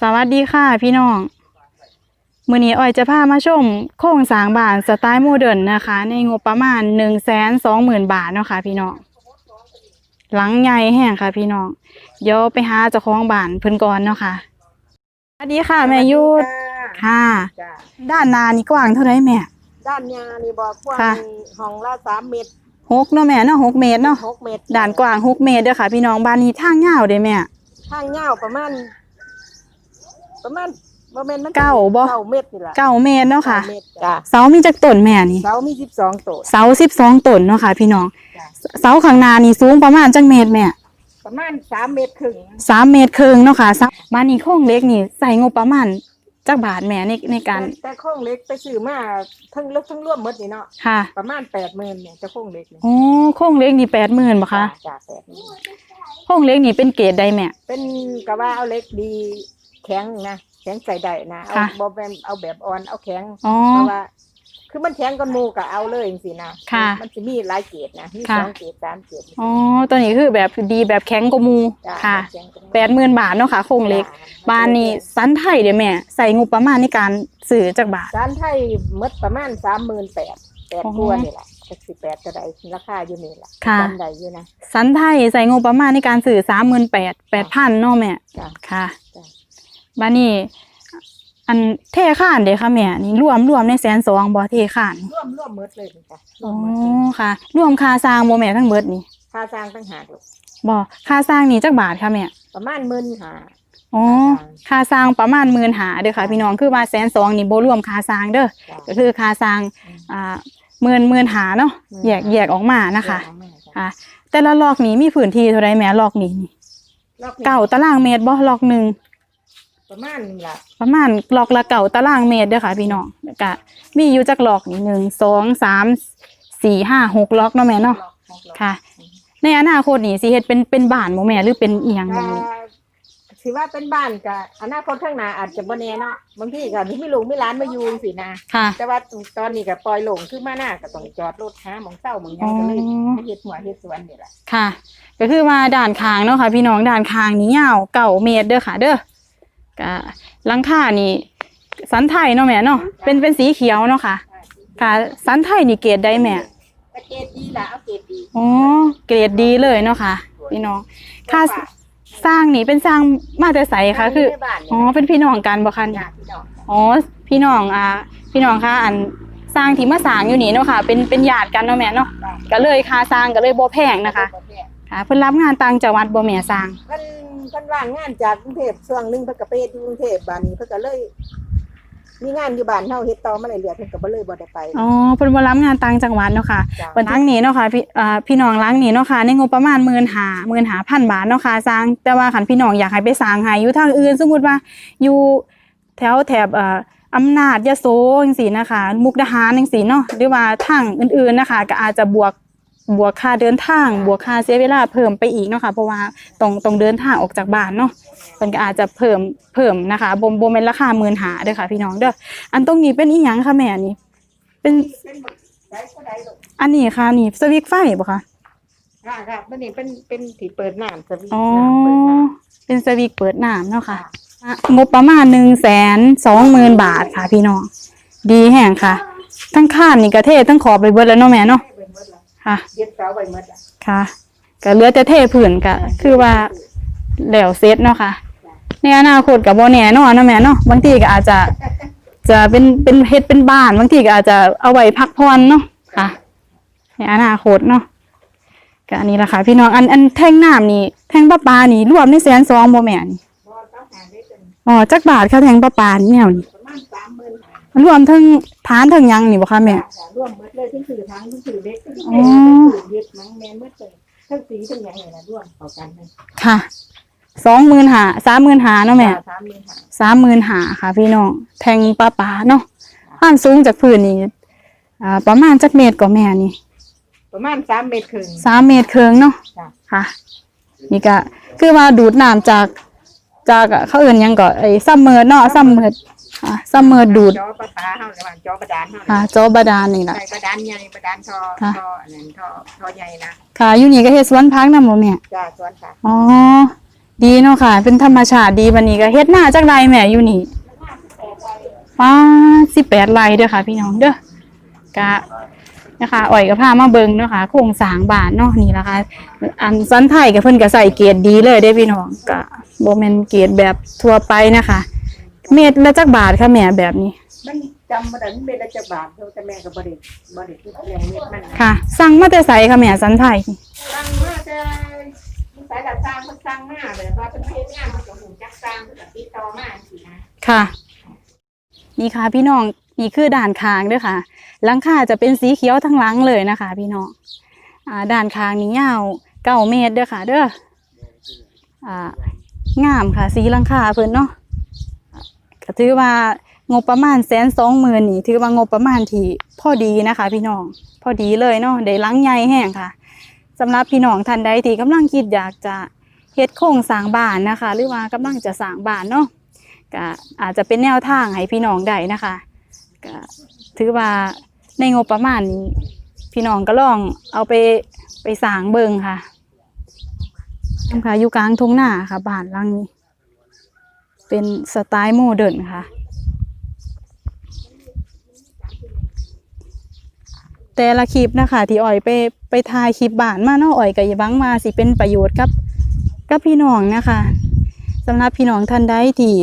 สวัสดีค่ะพี่น้องมื้อนี้อ้อยจะพามาชมโครงสร้างบ้านสไตล์โมเดิร์นนะคะ ในงบประมาณ1 2 0 0 0 0บาทเนาะค่ะพี่น้องหลังใหญ่แห้งค่ะพี่น้องเดี๋ยวไปหาเจ้าของบ้านเพิ่นก่อนเนาะค่ะสวัสดีค่ะแม่ยุทธค่ะ จ้ะด้านหนานี่กว้างเท่าไหร่แม่ด้านยานี่บอกกว้าค่ะงห้องละสามเมตรหกเนาะแม่เนาะหกเมตรเนาะหกเมตรด่านกว้างหกเมตรเด้อค่ะ พี่น้องบ้านนี้ทางยาวเด้แม่ทางยาวประมาณ ประมาณบ่แม่นมันเก้าบ่ เก้าเมตรนี่ล่ะเก้าเมตรเนาะค่ะ ก้เมตรจ้ะเสามีจักต้นแม่นี่ เสามีสิบสองต้น เสาสิบสองต้นเนาะค่ะ พี่น้อง จ้ะ เสาข้างหน้านี่สูงประมาณจักเมตรแม่ประมาณสามเมตรครึ่งสามเมตรครึ่งเนาะค่ะเสาบ้านนี้โครงเหล็กนี่ใส่งบประมาณจักบาทแม่ในในการแต่แต่โครงเล็กไปซื้อมาทั้งลึกทั้งร่วมหมดนี่เนาะค่ะประมาณแปดหมื่นเนี่ยจะโครงเล็กนี่โอ้โครงเหล็กนี่แปดหมื่นบ่คะจ้ะแปดหมื่นโครงเหล็กนี่เป็นเกรดใดแม่เป็นกะว่าเอาเล็กดี แข็งนะแข็งใส่ได้นะเอาค่ะบ่แม่นเอาแบบอ่อนเอาแข็งอ๋อ เพราะว่า คือมันแข็งกันหมูก็เอาเลยจังซี่นะค่ะมันจะมีหลายเกรดนะมีค่ะ สองเกรดสามเกรดอ๋อตัวนี้คือแบบดีแบบแข็งกว่าหมูจ้ค่ะข็งกว่าหแปดหมื่นบาทเนาะค่ะโครงเหล็กบ้านนี้สันไทยเด้อแม่ ใส่งบประมาณในการซื้อจักบาท สารไทยหมดประมาณสามหมื่นแปดแปดอ๋อกว่านี่แหละจากสิบแปดจะได้ราคาอยู่นี่แหละค่ะ จำได้อยู่นะ สันไทยใส่งบประมาณในการซื้อสามหมื่นแปดแปดพันเนาะแม่จ้ะ ค่ะ จ้ะ บ้านนี้อันเทข้านเด้อค่ะแม่นี่รวมรวมในแสนสองบ่เทข้านร่วมร่วมหมดเลยนี่จ้ะร่อ๋วอมหมดเลยค่ะ รวมค่าสร้างบ่แม่ทั้งเบิดนี่ค่าสร้างตั้งหากลูกบ่ค่าสร้างนี่จักบาทค่ะแม่ ประมาณหมื่นหา อ๋อค่าสร้างประมาณหมื่นหาเด้อค่ะพี่น้องคือว่าแสนสองนี่บ่รวมค่าสร้างเด้อจ้ะก็คือค่าสร้างอ่าหมื่นหมื่นหาเนาะแยกแยกออกมานะคะแยกออกมาจ้ะค่ะ แต่ละลอกนี้มีพื้นที่เท่าไรแม่ลอกนี้นี่รอบนี้เก่าตารางเมตรบ่ลอกหนึ่ง ประมาณนี่ล่ะประมาณลอกละเก่าตารางเมตรเด้อค่ะ พี่น้องแล้วก็มีอยู่จักลอกนี่หนึ่งสองสามสี่ห้าหกลอกเนาะแม่เนาะรอบรอบรอบค่ะ ในอนาคตนี่สิเฮ็ดเป็นเป็นบ้านบ่แม่หรือเป็นอีหยังก็บ่นี่ถือว่าเป็นบ้านกับอนาคตข้างหน้าอาจจะบ่แน่เนาะบางทีก็มีลูกมีหลานมาอยู่สินะค่ะ แต่ว่าตอนนี้ก็ปล่อยหลงขึ้นมาหน้าก็ต้องจอดรถหาหมองเศร้าหมองหยังก็เลยอ๋อ มาเฮ็ดหัวเฮ็ดสวนนี่แหละค่ะ ก็คือว่าด่านคางเนาะค่ะ พี่น้องด่านคางนี่ยาวเก่าเมตรเด้อค่ะ เด้อ ก็หลังคานี่สันไทยเนาะแม่เนาะเป็นเป็นสีเขียวเนาะค่ะค่ะสันไทยนี่เกรดใดแม่แต่เกรดดีล่ะเอาเกรดดีอ๋อเกรดดีเลยเนาะค่ะพี่น้องค่าสร้างนี่เป็นสร้างมาแต่ใสค่ะคือในบ้านอ๋อเป็นพี่น้องกันบ่คะญาเนี่ยติพี่น้องอ๋อพี่น้องอ่าพี่น้องค่ะอันสร้างที่มาสร้างอยู่นี่เนาะค่ะ เป็นเป็นญาติกันเนาะแม่เนาะก็เลยค่าสร้างก็เลยบ่แพงนะคะ ค่ะเพิ่นรับงานต่างจังหวัดบ่แม่สร้าง เพิ่นเพิ่นว่างงานจากกรุงเทพช่วงหนึงเพิ่นก็ไปเฮ็ดอยู่กรุงเทพบ้านนี้เพิ่นก็เลย มีงานอยู่บ้านเฮาเฮ็ดต่อมาเรื่อยๆเพิ่นก็บ่เลยบ่ได้ไป อ๋อเพิ่นบ่รับงานต่างจังหวัดเนาะค่ะจ้ะวันทั้งนี้เนาะค่ะพี่อ่าพี่น้องล้างนี้เนาะค่ะในงบประมาณหมื่นหาหมื่นหาพันบาทเนาะค่ะสร้าง แต่ว่าขันพี่น้องอยากให้ไปสร้างให้อยู่ทางอื่น สมมุติว่าอยู่แถวแถบเอ่ออำนาจยโสจังซี่นะคะ มุกดาหารจังซี่เนาะหรือว่าทางอื่นๆนะคะ ก็อาจจะบวก บวกค่าเดินทาง บวกค่าเสียเวลาเพิ่มไปอีกเนาะค่ะเพราะว่าต้องต้องเดินทางออกจากบ้านเนาะเพิ่นก็อาจจะเพิ่มเพิ่มนะคะบ่บ่แม่นราคาหมื่นหาเด้อค่ะ พี่น้องเด้ออันตรงนี้เป็นอีหยังคะแม่นี่เป็นเป็นบ่ได้เท่าใดลูกอันนี้ค่ะนี่สวิตช์ไฟบ่คะค่ะค่ะมันนี่เป็นเป็นที่เปิดน้ำสวิตช์อ๋อน้ำเปิดน้เป็นสวิกเปิดน้ำเนาะำค่ะอะงบประมาณหนึ่งแสนสองหมื่นบาทค่ะพี่น้องดีแห่งค่ะ ทั้งข้านนี่กระเทศทั้งขอบไปเบิดแล้วเนาะแม่เนาะ ค่ะเย็บเสาไว้หมดละค่ะก็เหลือแต่เทพื้นก็คือว่าแล้วเสร็จเนาะค่ะ ในอนาคตกับโบแน่เนาะเนาะแม่เนาะบางทีก็อาจจะจะเป็นเป็นเฮ็ดเป็นบ้านบางทีก็อาจจะเอาไว้พักผ่อนเนาะค่ะ ในอนาคตเนาะก็อันนี้แหละค่ะ พี่น้องอันอันแท่งน้ำนี่แท่งประปานี่รวมในแสนสองบ่แม่นี่บ่ต้องหาได้จนอ๋อจักบาทค่ะแทงประปานี่แนวนี่ป ระมาณ30,000หารวมทั้งฐานทั้งหยังนี่บ่คะแม่ ค่ะรวมหมดเลยทั้งสื่อทั้งทั้งสื่อเล็กทั้งอ๋สื่ออเย็บมั้งแม่นหมดเลยทั้งสีทั้งหยังเลยนะรวมเข้ากันเลยค่ะ สองหมื่นหาสามหมื่นหาเนาะแม่ สามหมื่นหารสามหมื่นหาค่ะ พี่น้อง แทงประปาเนาะความสูงจากพื้นนี่อ่าประมาณจักเมตรกว่าแม่นี่ ประมาณสามเมตรครึ่ง สามเมตรครึ่งเนาะจ้ะ ค่ะ นี่ก็คือว่าดูดน้ำจากจากอะเขาเอื่นหยังก็ไอ้ซัมเมอร์เนาะซัมเมอร์ อ่าซัมเมอร์ดูดจอประปาเฮาระหว่างจอบาดาลเฮาค่ะจอบาดาลนี่แหละใส่บาดาลใหญ่บาดาลทอค่ะ ทออันนั้นทอทอใหญ่นะค่ะอยู่นี่ก็เฮ็ดสวนพักนำบ่แม่จ้าสวนค่ะอ๋อ ดีเนาะค่ะ เป็นธรรมชาติดีบันนี้ก็เฮ็ดหน้าจักไรแม่อยู่นี่ป้าสิบแปดไรเด้อค่ะ พี่น้องเด้อกะนะคะอ่อยกับผ้ามาเบิงเนาะค่ะโครงสร้างบ้านเนาะนี่ละค่ะ อันสันไทยกับเพิ่นก็ใส่เกรดดีเลยเด้พี่น้องก็บ่แม่นเกรดแบบทั่วไปนะคะ เม็ดละจักบาทค่ะแม่แบบนี้ มันจำมาได้มันเป็นราชบาทเท่าแต่แม่ก็บ่ได้บ่ได้คิดแรงเม็ดมันนะค่ะ สั่งมาแต่ไสค่ะแม่สันไทยสั่งมาแต่สายดัดสร้างมันสั่งมาแบบว่าเป็นเพจงานมันก็หูจักสร้างมันก็ติดต่อมาสินะค่ะ นี่ค่ะ พี่น้องนี่คือด่านคางเด้วยค่ะหลังคาจะเป็นสีเขียวทั้งหลังเลยนะคะ พี่น้องอ่าด่านคางนี่ยาวเก้าเมตรเด้อค่ะ เด้ออ่างามค่ะ สีหลังคาเพิ่นเนาะ ก็ถือว่างบประมาณแสนสองหมื่นนี่ถือว่างบประมาณที่พอดีนะคะ พี่น้องพอดีเลยเนาะได้หลังใหญ่แห้งค่ะสำหรับพี่น้องท่านใดที่กำลังคิดอยากจะเฮ็ดโครงสร้างบ้านนะคะ หรือว่ากำลังจะสร้างบ้านเนาะก็อาจจะเป็นแนวทางให้พี่น้องได้นะคะก็ถือว่าในงบประมาณนี้พี่น้องก็ลองเอาไปไปสร้างเบิงค่ะค่ะอยู่กลางทุ่งนาค่ะบ้านหลังนี้ เป็นสไตล์โมเดิร์นค่ะ แต่ละคลิปนะคะ ที่อ่อยไปไปถ่ายคลิปบ้านมาเนาะอ่อยก็อย่าบังมาสิเป็นประโยชน์กับกับพี่น้องนะคะสำหรับพี่น้องท่านใดที่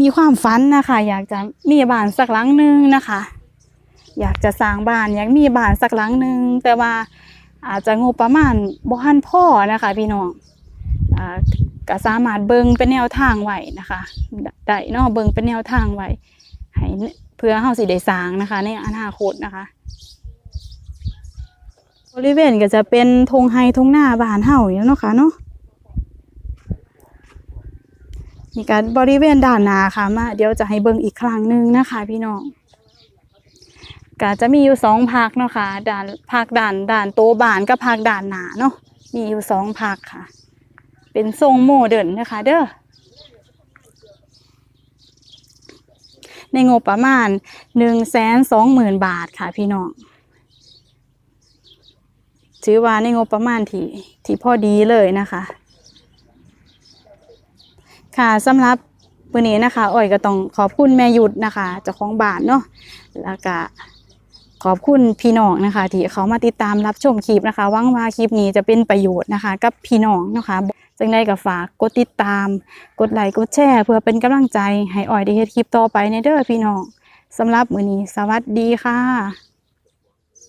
มีความฝันนะคะ อยากจะมีบ้านสักหลังหนึ่งนะคะ อยากจะสร้างบ้านอยากมีบ้านสักหลังหนึ่งแต่ว่าอาจจะงบประมาณบ่ทันพ่อนะคะ พี่น้องอ่า ก็สามารถเบิ่งเป็นแนวทางไว้นะคะได้เนาะเบิ่งเป็นแนวทางไว้ให้เพื่อเฮาสิได้สร้างนะคะ ในอนาคตนะคะบริเวณก็จะเป็นทงไฮทงหน้าบ้านเฮาอยู่เนาะค่ะเนาะนี่การบริเวณด้านหน้าค่ะมาเดี๋ยวจะให้เบิ่งอีกครั้งหนึ่งนะคะ พี่น้องก็จะมีอยู่สองพักเนาะค่ะด่านพักด่านด่านโตบานกับพักด่านหนาเนาะมีอยู่สองพักค่ะ เป็นทรงโมเดิร์นนะคะ เด้อในงบประมาณหนึ่งแสนสองหมื่นบาทค่ะพี่น้องถือว่าในงบประมาณที่ที่พอดีเลยนะคะ ค่ะสำหรับวันนี้นะคะอ้อยก็ต้องขอบคุณแม่ยุดนะคะเจ้าของบานเนาะแล้วก็ขอบคุณพี่น้องนะคะ ที่เขามาติดตามรับชมคลิปนะคะหวังว่าคลิปนี้จะเป็นประโยชน์นะคะ กับพี่น้องนะคะ จังได้ก็ฝากกดติดตาม กดไลค์กดแชร์ เพื่อเป็นกำลังใจให้อ่อยได้เฮ็ดคลิปต่อไปในเด้อพี่น้องสำหรับมื้อนี้สวัสดีค่ะ